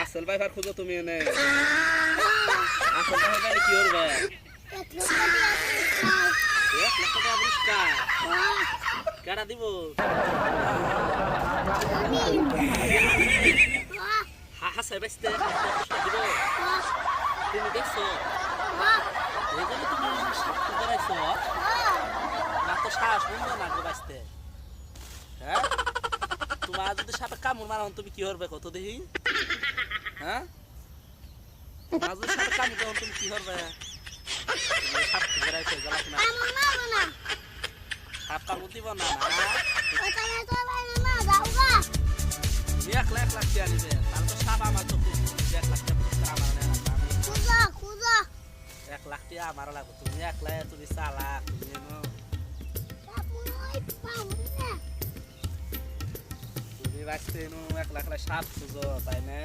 আসল ভাইফার খুঁজো তুমি এনে আসল ভাইফার কি পুরস্কার কেডা দিব তুমি দেখছ তুমি করাইছো না তো সাহস বন্ধ গো বাঁচতে হ্যাঁ? তোমার যদি সাপে কামড় মারা তুমি কি করবে কত দেখি? হ্যাঁ? তোমার যদি সাপে কামড় দেওয়া তুমি কি করবে তুমি সাক্ষী করাইছো জ্বালাস না? সাপ কামড় এক লাখ লাখ টাকা নিবে সাপ এক লাখ এক লাখ টাকা আমার লাগবে তুমি এক লাখ তুমি চালাক, তুমি এক লাখ সাপ খুঁজো তাই না?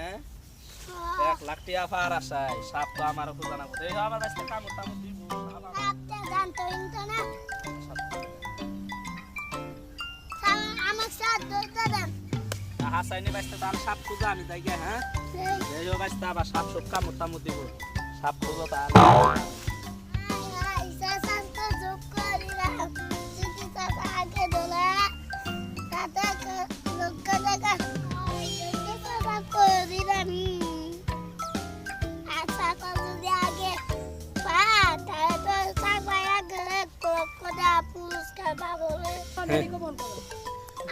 এক লাখ টাকা পার আসায় সাপ তো আমার খোঁজা না এই আমার বাঁচতে কামড় টামড় দিব হাসাইনি বাঁচতে তো আমি সাপ খুঁজো আমি যাই হ্যাঁ? এই বাঁচতে আবার সাপ সব কামড় টামড় দিব। সাপ খুঁজো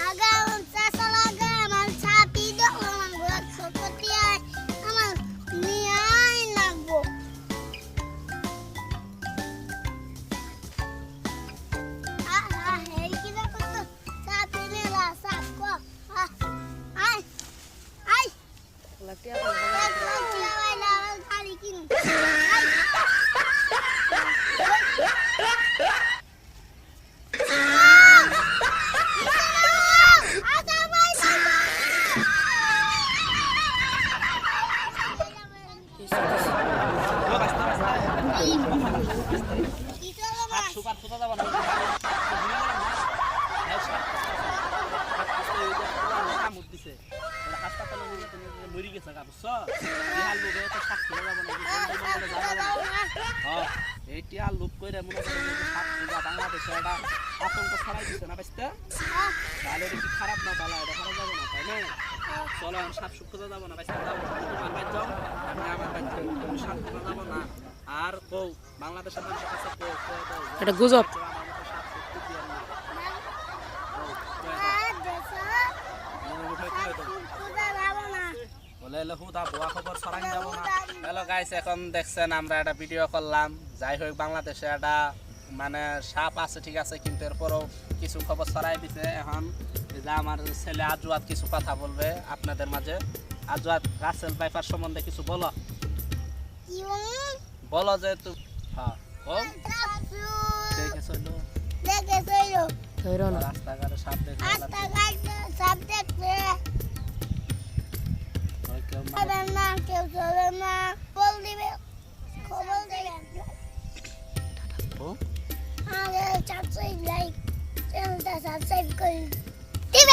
আগাম চাষা লাগা মরি গেছে বুঝছ যাব এইটি লোক করে মনে করে যে সাপ পূজা বাংলাদেশে এটা কি খারাপ না তাহলে এটা খারাপ যাব না। তাই না চলো আমি সাপ সুখ যাব না যাব আমি আমার বাড়ি যাই তুমি যাব না। আর কৌ বাংলাদেশের মানুষের কাছে কৌ কৌ কৌ এটা গুজব। হ্যালো গাইস এখন দেখছেন আমরা একটা ভিডিও করলাম। যাই হোক বাংলাদেশে একটা মানে সাপ আছে ঠিক আছে কিন্তু এরপরও কিছু খবর ছড়াই দিছে এখন। যে আমার ছেলে আজুয়াত কিছু কথা বলবে আপনাদের মাঝে। আজুয়াত রাসেল বাইফার সম্বন্ধে কিছু বলো। বলো যে তু। হ্যাঁ। কম দেখে চলো ধৈর না। রাস্তাঘাটে সাপ দেখে কেউ চলে না বল। দিবে খবর দেবেন ও সাবস্ক্রাইব লাইক চ্যানেলটা সাবস্ক্রাইব করে দিবে।